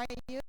are you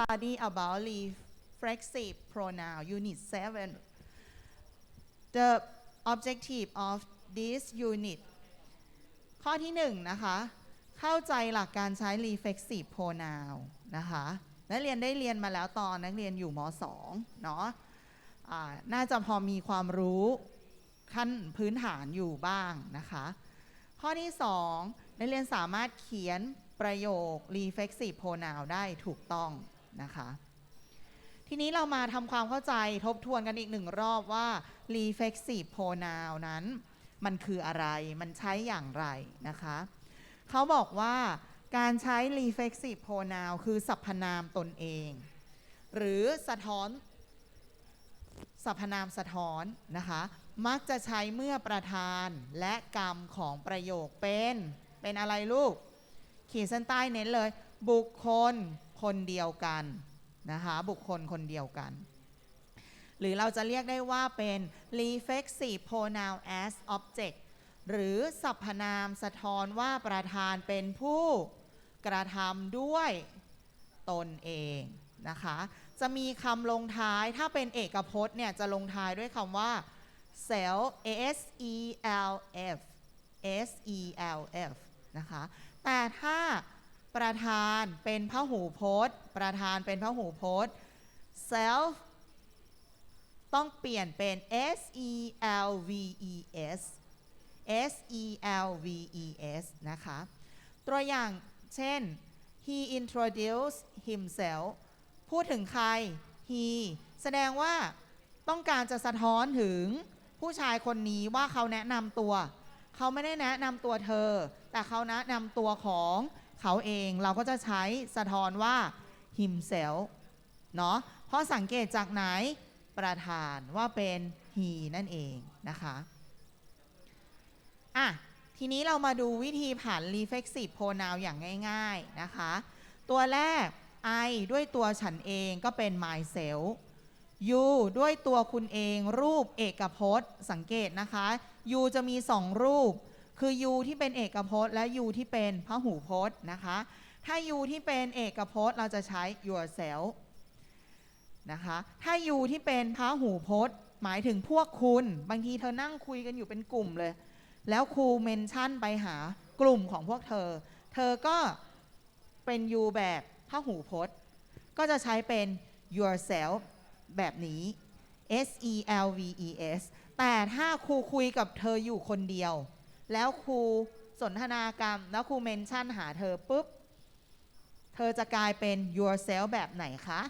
study about reflexive pronoun unit 7 the objective of this unit ข้อที่หนึ่งนะคะ เข้าใจหลักการใช้ reflexive pronoun นะคะ นักเรียนได้เรียนมาแล้วตอนนักเรียนอยู่ม .2 เนาะน่าจะพอมีความรู้ขั้นพื้นฐานอยู่บ้างนะคะ ข้อที่ 2 นักเรียนสามารถเขียนประโยค reflexive pronoun ได้ถูกต้อง นะคะ ทีนี้เรามาทำความเข้าใจทบทวนกันอีกหนึ่งรอบว่า reflexive pronoun นั้น มันคืออะไรมันใช้อย่างไรนะคะเขาบอกว่าการใช้ reflexive pronoun คือสรรพนามตนเอง หรือสะท้อนสรรพนามสะท้อนนะคะ มักจะใช้เมื่อประธานและกรรมของประโยคเป็น เป็นอะไรลูก ขีดเส้นใต้เน้นเลย บุคคล คนเดียวกันนะคะบุคคลคนเดียวกัน หรือเราจะเรียกได้ว่าเป็น reflexive pronoun as object หรือสรรพนามสะท้อนว่าประธานเป็นผู้กระทำด้วยตนเองนะคะ จะมีคำลงท้ายถ้าเป็นเอกพจน์เนี่ยจะลงท้ายด้วยคำว่า self s e l f s e l f นะคะ แต่ถ้า ประธานเป็นพหูพจน์ ประธานเป็นพหูพจน์ self ต้องเปลี่ยนเป็น s e l v e s s e l v e s นะคะ ตัวอย่างเช่น he introduced himself พูดถึงใคร he แสดงว่าต้องการจะสะท้อนถึงผู้ชายคนนี้ว่าเขาแนะนำตัว เขาไม่ได้แนะนำตัวเธอ แต่เขาแนะนำตัวของ เขาเองเราก็จะใช้สะท้อนว่า himself เนาะเพราะสังเกตจากไหนประธานว่าเป็น he นั่นเองนะคะอะทีนี้เรามาดูวิธีผ่าน reflexive pronoun อย่างง่าย ๆ นะคะ ตัวแรก I ด้วยตัวฉันเองก็เป็น myself you ด้วยตัวคุณเองรูปเอกพจน์ สังเกตนะคะ you จะมีสองรูป คือ you ที่เป็นเอกพจน์ และ you ที่เป็นพหูพจน์นะคะ ถ้า you ที่เป็นเอกพจน์ เราจะใช้ yourself นะคะ ถ้า you ที่เป็นพหูพจน์ หมายถึงพวกคุณ บางทีเธอนั่งคุยกันอยู่เป็นกลุ่มเลย แล้วครูเมนชั่นไปหากลุ่มของพวกเธอ เธอก็เป็น you แบบพหูพจน์ ก็จะใช้เป็น yourself แบบนี้ S E L V E S แต่ถ้าครูคุยกับเธออยู่คนเดียว แล้วครูสนทนากรรม แล้วครูเมนชั่นหาเธอปุ๊บ เธอจะกลายเป็น yourself แบบไหนคะ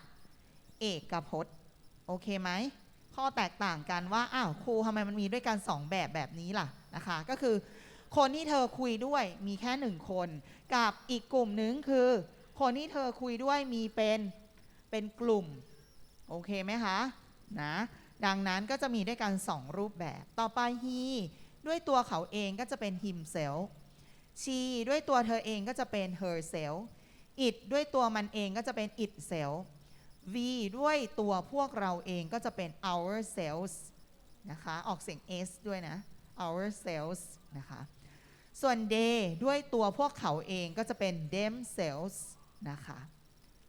เอกพจน์ โอเคไหม ข้อแตกต่างกันว่า อ้าวครูทำไมมันมีด้วยกันสองแบบแบบนี้ล่ะนะคะ ก็คือ คนที่เธอคุยด้วยมีแค่หนึ่งคน กับอีกกลุ่มหนึ่งคือ คนที่เธอคุยด้วยมีเป็น เป็นกลุ่ม โอเคไหมคะ นะ ดังนั้นก็จะมีด้วยกัน 2 รูปแบบ ต่อไป he ด้วยตัวเขาเองก็จะเป็น himself she ด้วยตัวเธอเองก็จะเป็น herself it ด้วยตัวมันเองก็จะเป็น itself v ด้วยตัวพวกเราเองก็จะเป็น ourselves นะคะ ออกเสียง s ด้วยนะ ourselves นะคะ ส่วน they ด้วยตัวพวกเขาเองก็จะเป็น themselves นะคะ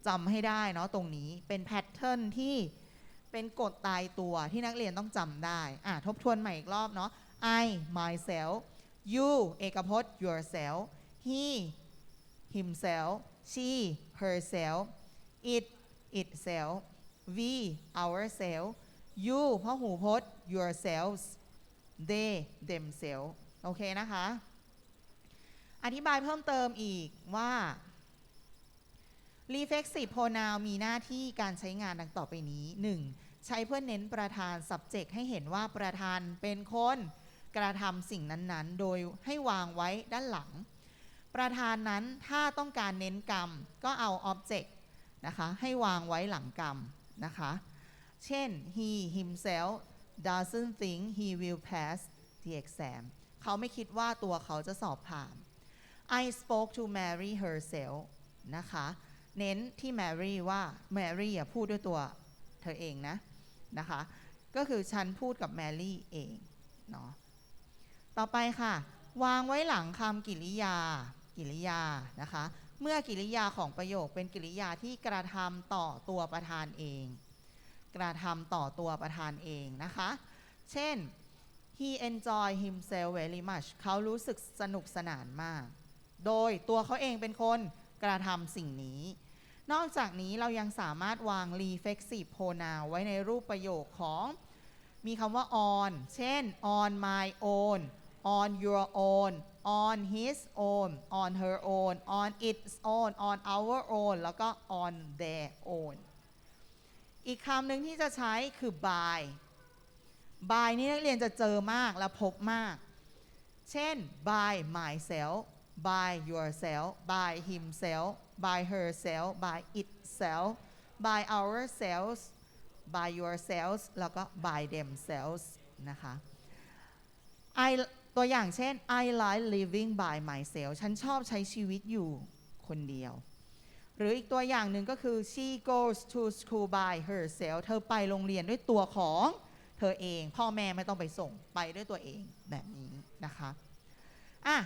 จำให้ได้เนาะตรงนี้เป็นแพทเทิร์นที่เป็นกฎตายตัวที่นักเรียนต้องจำได้ อะ ทบทวนใหม่อีกรอบเนาะ I myself you เอกพจน์ yourself he himself she herself it itself we ourselves you พหูพจน์ yourselves they themselves โอเคนะคะ อธิบายเพิ่มเติมอีกว่า reflexive pronoun มีหน้าที่การใช้งานดังต่อไปนี้ 1. ใช้เพื่อเน้นประธาน subject ให้เห็นว่าประธานเป็นคน กระทำสิ่งนั้นๆ โดยให้วางไว้ด้านหลัง ประธานนั้นถ้าต้องการเน้นกรรม ก็เอา object นะคะให้วางไว้หลังกรรมนะคะ เช่น he himself doesn't think he will pass the exam เขาไม่คิดว่าตัวเขาจะสอบผ่าน I spoke to Mary herself นะคะ เน้นที่ Mary ว่า Mary อะพูดด้วยตัวเธอเองนะนะคะ ก็คือฉันพูดกับ Mary เองเนาะ ต่อไปค่ะ วางไว้หลังคำกิริยา กิริยานะคะ เมื่อกิริยาของประโยคเป็นกิริยาที่กระทำต่อตัวประธานเอง กระทำต่อตัวประธานเองนะคะ เช่น he enjoy himself very much เขารู้สึกสนุกสนานมาก โดยตัวเขาเองเป็นคนกระทำสิ่งนี้ นอกจากนี้เรายังสามารถวาง reflexive pronoun ไว้ในรูปประโยคของ มีคำว่า on เช่น on my own on your own on his own on her own on its own on our own แล้วก็ on their own อีกคำหนึ่งที่จะใช้คือ by by นี่นักเรียนจะเจอมากและพบมาก เช่น by myself by yourself by himself by herself by itself by ourselves by yourselves แล้วก็ by themselves นะคะ I ตัวอย่างเช่น I like living by myself ฉันชอบใช้ชีวิตอยู่คนเดียว หรืออีกตัวอย่างหนึ่งก็คือ she goes to school by herself เธอไปโรงเรียนด้วยตัวของเธอเอง พ่อแม่ไม่ต้องไปส่งไปด้วยตัวเองแบบนี้นะคะอะ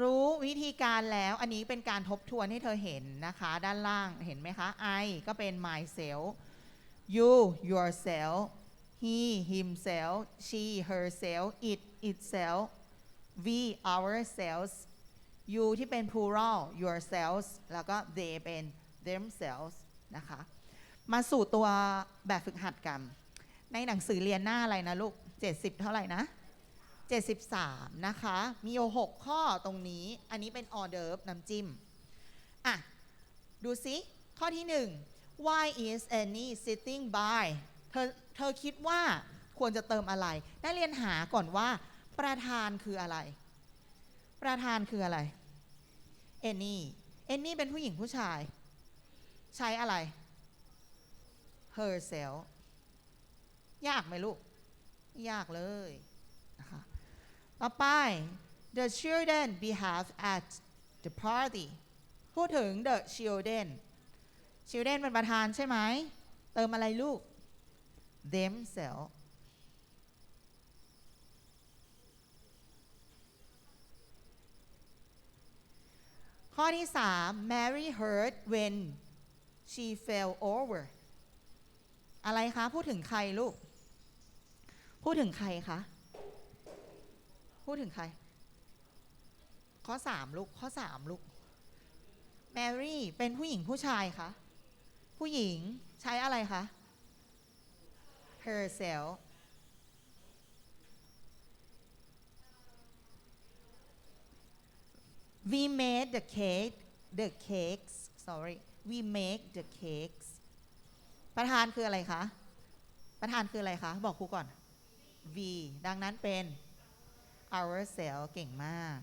รู้วิธีการแล้วอันนี้เป็นการทบทวนให้เธอเห็นนะคะ ด้านล่างเห็นไหมคะ I ก็เป็น myself you yourself he himself she herself it itself we ourselves you ที่เป็น plural yourselves แล้วก็ they เป็น themselves นะคะ มาสู่ตัวแบบฝึกหัดกัน ในหนังสือเรียนหน้าอะไรนะลูก 70 เท่าไหร่นะ 73 นะคะ มีอ6ข้อตรงนี้ อันนี้เป็นออเดิร์ฟน้ำจิ้ม อะ ดูสิข้อที่ 1 why is Annie sitting by เธอเธอคิดว่าควรจะเติมอะไร นักเรียนหาก่อนว่า ประธานคืออะไร ประธานคืออะไร Annie Annie เป็นผู้หญิงผู้ชาย ใช้อะไร herself ยากไหมลูก ยากเลยนะคะต่อไป the children behave at the party พูดถึง the children children เป็นประธานใช่ไหม เติมอะไรลูก themselves ข้อที่3 Mary heard when she fell over อะไรคะ พูดถึงใครลูก พูดถึงใครคะ พูดถึงใคร ข้อสามลูก ข้อสามลูกแมรี่เป็นผู้หญิงผู้ชายคะ ผู้หญิงใช้อะไรคะ herself we made the cake the cakes sorry we make the cakes ประธานคืออะไรคะ ประธานคืออะไรคะ บอกครูก่อน V ดังนั้นเป็น ourselves เก่งมาก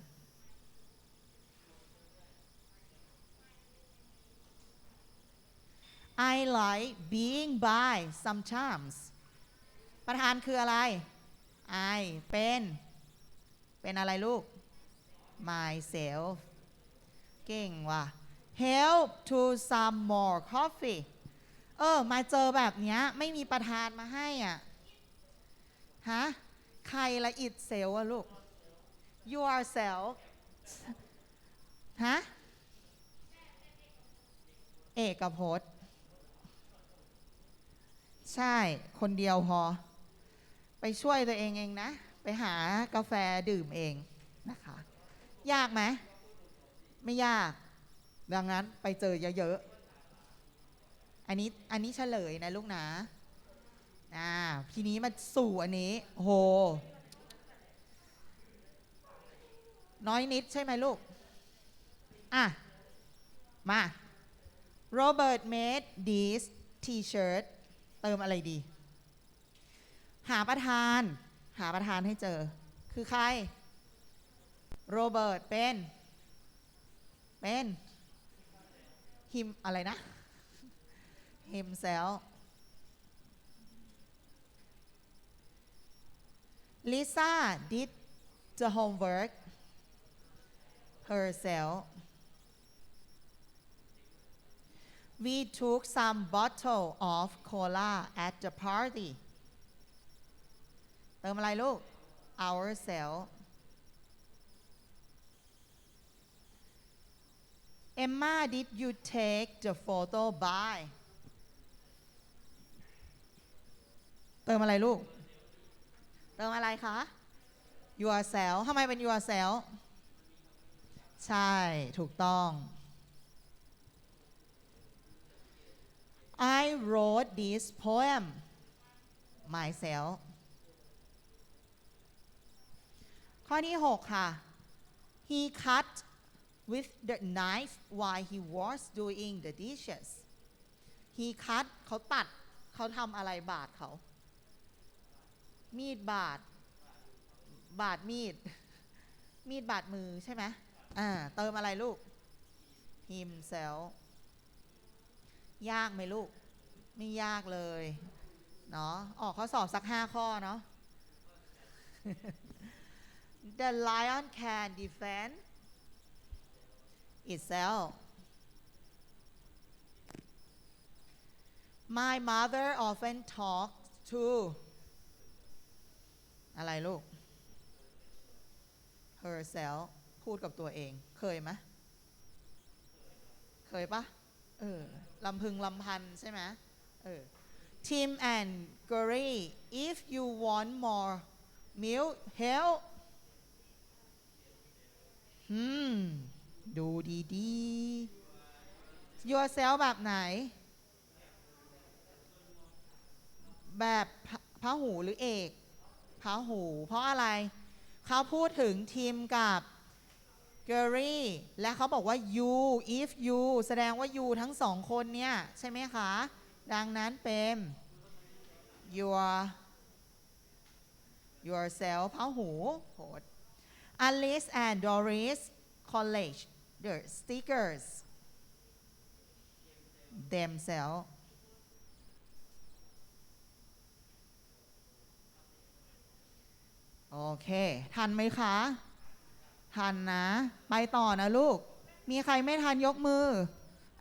I like being by sometimes ประธานคืออะไร I เป็น เป็นอะไรลูก myself เก่งว่ะ help to some more coffee เออ มาเจอแบบเนี้ยไม่มีประธานมาให้อะ ฮะ ใครละอิดเซลอะลูก yourself ฮะ เอกพจน์ ใช่ คนเดียวพอ ไปช่วยตัวเองเองนะ ไปหากาแฟดื่มเองนะคะ ยากไหมไม่ยาก ดังนั้นไปเจอเยอะๆอันนี้อันนี้เฉลยนะลูกนะอ่าทีนี้มาสู่อันนี้โหน้อยนิดใช่ไหมลูก อะ มา Robert made this T-shirt เติมอะไรดี หาประธาน หาประธานให้เจอ คือใคร โรเบิร์ตเป็น เป็นฮิมอะไรนะฮิมเซลลิซ่า did the homework herself we took some bottle of cola at the party ติมอะไรลูก ourselves Emma did you take the photo by เติมอะไรลูก เติมอะไรคะ yourself ทำไมเป็น yourself ใช่ ถูกต้อง I wrote this poem myself ข้อที่ 6 ค่ะ He cut with the knife while he was doing the dishes He cut เขาตัดเขาทำอะไรบาดเขา มีดบาด บาดมีด มีดบาดมือใช่ไหมอ่าเติมอะไรลูก himself ยากไหมลูก ไม่ยากเลย เนาะออกข้อสอบสักห้าข้อเนาะ The lion can defend itself My mother often talks to อะไรลูก herself พูดกับตัวเอง เคยไหมเคยปะเออลำพึงลำพันใช่ไหมเออ Tim and Gary if you want more milk help อืม ดูดีๆ yourself แบบไหน แบบพระหูหรือเอกพระหู เพราะอะไร เขาพูดถึงทีมกับเกอรี่และเขาบอกว่า you if you แสดงว่า you ทั้งสองคนเนี่ย ใช่ไหมคะ ดังนั้นเป็น your yourself พระหูโหด Alice and Doris college the stickers themselves โอเค ทันไหมคะ ทันนะ ไปต่อนะลูก มีใครไม่ทันยกมือ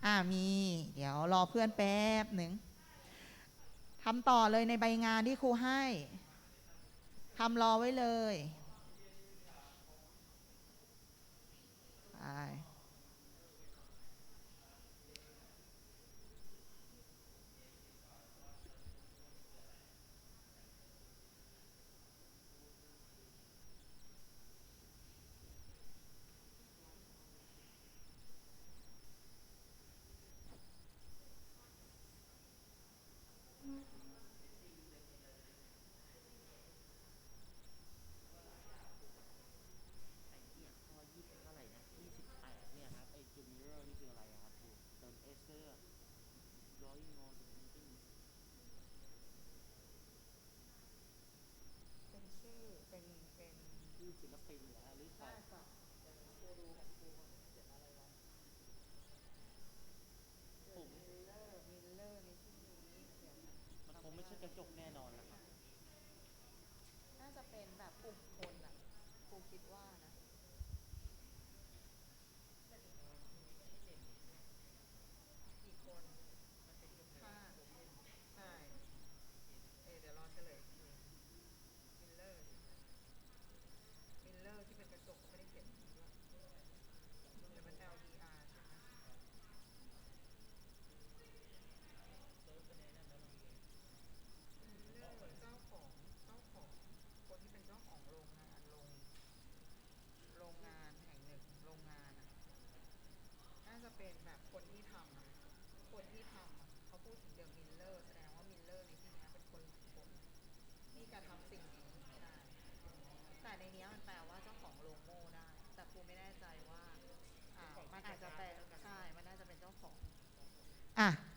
อ่ามี เดี๋ยวรอเพื่อนแป๊บหนึ่งทำต่อเลยในใบงานที่ครูให้ทำรอไว้เลย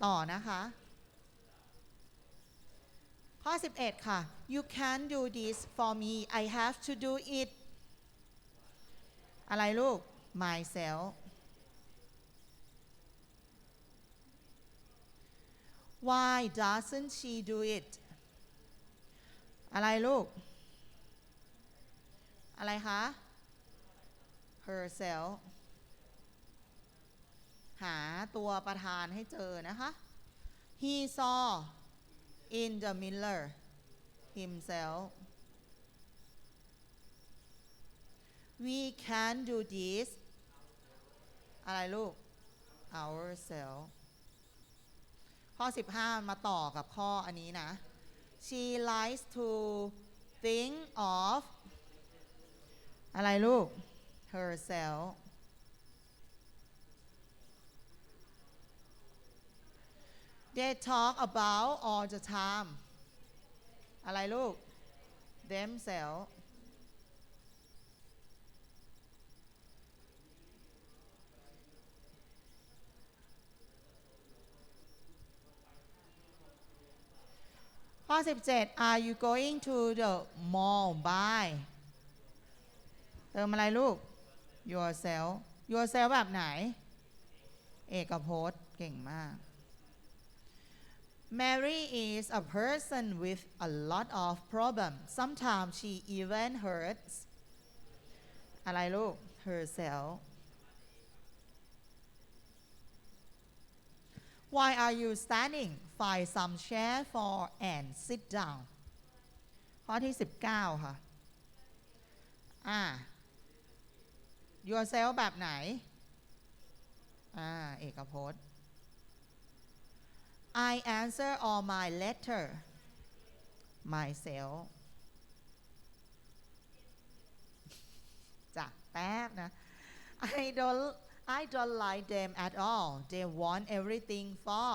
ต่อนะคะ ข้อ 11 ค่ะ you can do this for me I have to do it อะไรลูก myself why doesn't she do it อะไรลูก อะไรคะ herself หาตัวประธานให้เจอนะคะ he saw in the mirror himself we can do this อะไรลูก ourselves ข้อ 15 มาต่อกับข้ออันนี้นะ she likes to think of อะไรลูก herself they talk about all the time อะไรลูก themselves ข้อ 17 are you going to the mall by เติมอะไรลูก yourself yourself แบบไหน เอกพจน์เก่งมาก Mary is a person with a lot of problems sometimes she even hurts อะไรลูก herself Why are you standing find some chair for and sit down ข้อที่ 19 ค่ะ อ่า yourself แบบไหน อ่า เอกพจน์ I answer all my letter myself จ้ะแป๊บนะ I don't I don't like them at all they want everything for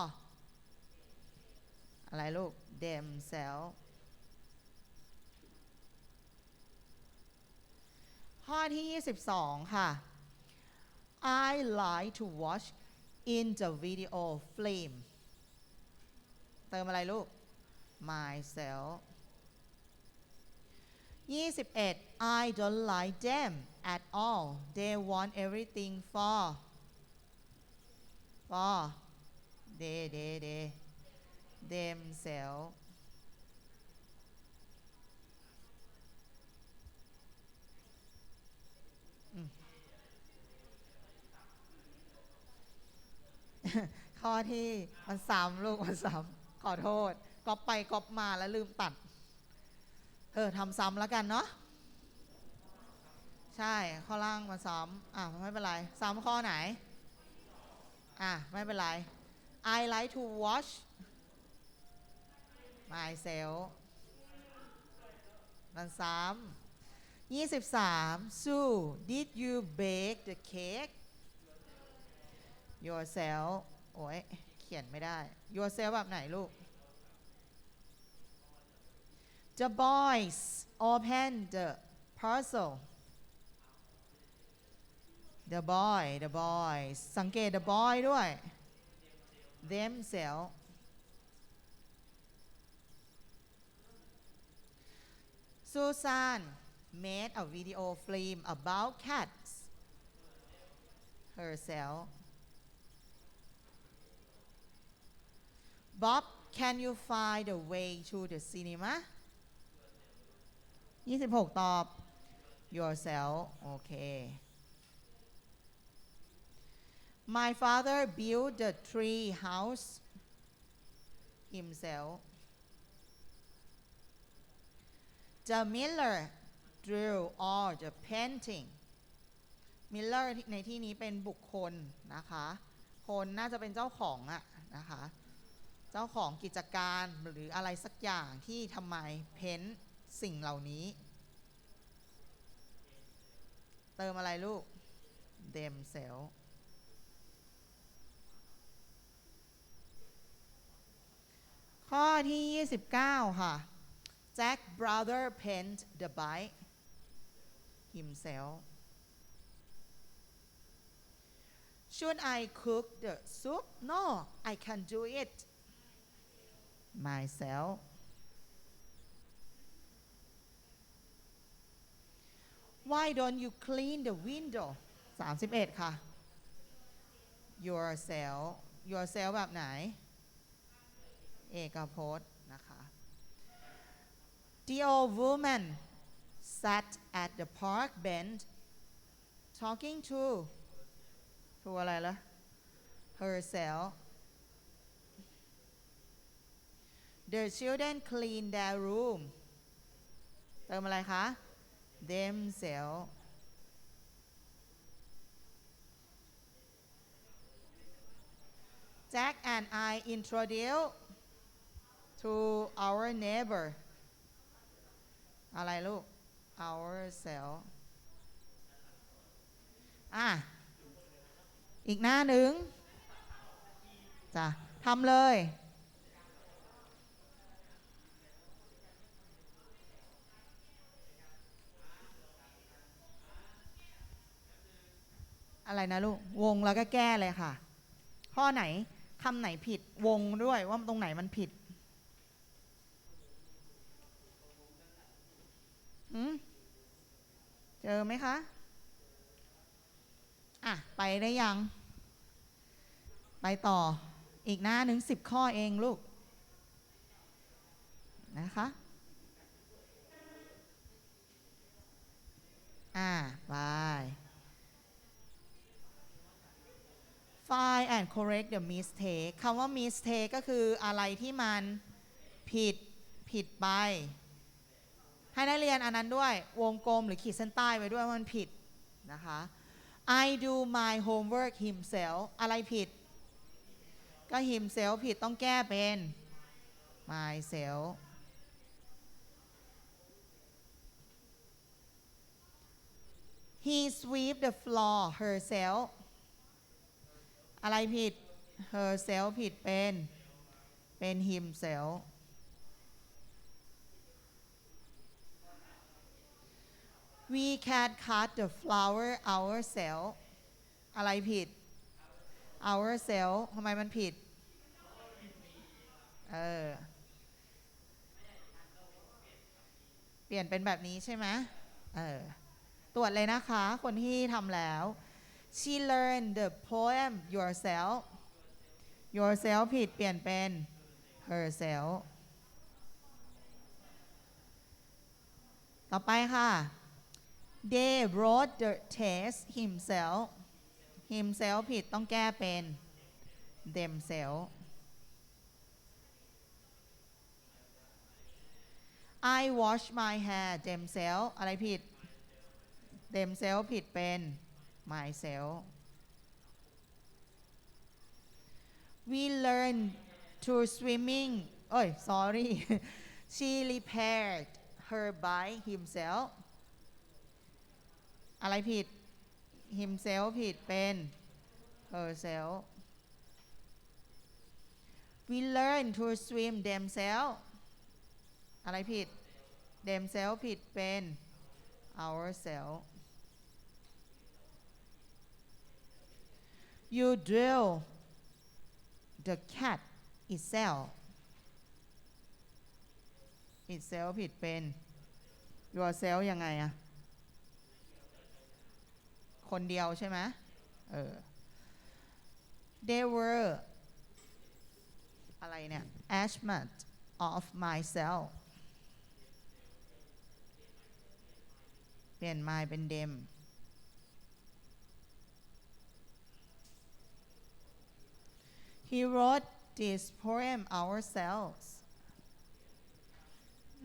อะไรลูก themselves ข้อที่ 22 ค่ะ I like to watch in the video film เติมอะไรลูก myself 21 I don't like them at all they want everything for for they they they themselves ข้อที่มันซ้ำลูกมันซ้ำ ขอโทษก๊อปไปก๊อปมาแล้วลืมตัด เออทำซ้ำแล้วกันเนาะใช่ ข้อล่างมาซ้ำอะไม่เป็นไร ซ้ำข้อไหน อะ ไม่เป็นไร I like to watch myself มันซ้ำยี่สิบสาม Sue did you bake the cake yourself โอ้ย ขียนไม่ได้ yourself แบบไหนลูก The boys open the parcel The boy the boys สังเกต the boy ด้วย themselves Susan made a video film about cats herself Bob can you find a way to the cinema 26 ตอบ yourself โอเค My father built the tree house himself The miller drew all the painting Miller ในที่นี้เป็นบุคคลนะคะ คนน่าจะเป็นเจ้าของอะนะคะ เจ้าของกิจการหรืออะไรสักอย่างที่ทำไมเพ้นสิ่งเหล่านี้ เติมอะไรลูกเดมเซลข้อที่ 29 ค่ะ Jack brother paint the bike himself Should I cook the soup? No, I can do it myself. Why don't you clean the window? 31 ค่ะ yourself yourself แบบไหน เอกพจน์นะคะ The old woman sat at the park bench talking to to อะไรล่ะ herself The children clean their room เติมอะไรคะ themselves Jack and I introduce to our neighbor อะไรลูก ourselves อะ อีกหน้าหนึ่งจ้ะทำเลย อะไรนะลูก วงแล้วก็แก้เลยค่ะ ข้อไหนคำไหนผิดวงด้วยว่าตรงไหนมันผิดหืมเจอไหมคะ อะ ไปได้ยัง ไปต่ออีกหน้าหนึ่งสิบข้อเองลูก นะคะ อ่า ไป find and correct the mistake คำว่า mistake ก็คืออะไรที่มันผิดผิดไป ให้นักเรียนอันนั้นด้วยวงกลมหรือขีดเส้นใต้ไว้ด้วยว่ามันผิดนะคะ I do my homework himself อะไรผิด ก็ himself ผิดต้องแก้เป็น myself he sweep the floor herself อะไรผิด herself ผิดเป็น เป็น himself we can cut the flower ourselves อะไรผิด ourselves ทำไมมันผิด เออ เปลี่ยนเป็นแบบนี้ใช่ไหมเออ ตรวจเลยนะคะ คนที่ทำแล้ว she learned the poem yourself yourself ผิดเปลี่ยนเป็น herself ต่อไปค่ะ they wrote the test himself himself ผิดต้องแก้เป็น themselves I wash my hair themselves อะไรผิด themselves ผิดเป็น myself we learn to swimming เอ้ย sorry she repaired her bike himself อะไรผิด himself ผิดเป็น herself we learn to swim themselves อะไรผิด themselves ผิดเป็น ourselves you drill the cat itself itself ผิดเป็น yourself ยังไงอะคนเดียวใช่ไหมเออ they were อะไรเนี่ย ashamed of myself เปลี่ยน my เป็น them he wrote this poem ourselves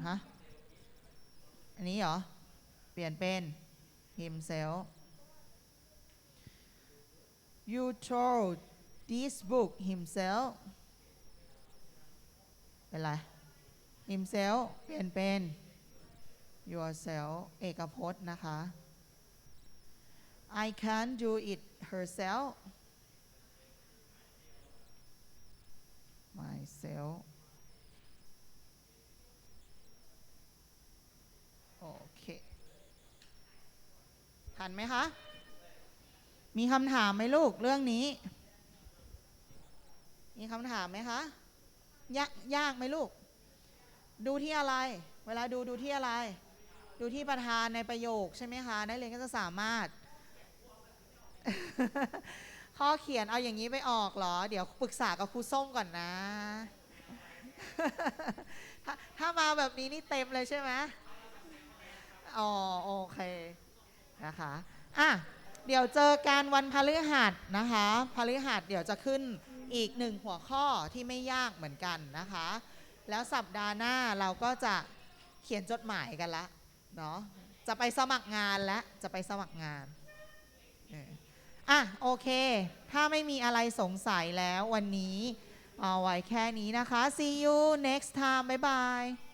ฮะ อันนี้เหรอ เปลี่ยนเป็น himself you told this book himself เป็นไร himself เปลี่ยนเป็น yourself เอกพจน์นะคะ I can't do it herself myself โอเคทันไหมคะ มีคำถามไหมลูกเรื่องนี้ มีคำถามไหมคะ ยากยากไหมลูก ดูที่อะไร เวลาดูดูที่อะไร ดูที่ประธานในประโยคใช่ไหมคะ นักเรียนก็จะสามารถ ข้อเขียนเอาอย่างนี้ไปออกเหรอ เดี๋ยวปรึกษากับครูส้มก่อนนะ ถ้าถ้ามาแบบนี้นี่เต็มเลยใช่ไหมอ๋อโอเคนะคะอะเดี๋ยวเจอกันวันพฤหัสนะคะพฤหัสเดี๋ยวจะขึ้นอีกหนึ่งหัวข้อที่ไม่ยากเหมือนกันนะคะ แล้วสัปดาห์หน้าเราก็จะเขียนจดหมายกันละเนาะจะไปสมัครงานแล้วจะไปสมัครงาน อะโอเค ถ้าไม่มีอะไรสงสัยแล้ววันนี้ เอาไว้แค่นี้นะคะ see you next time บ๊ายบาย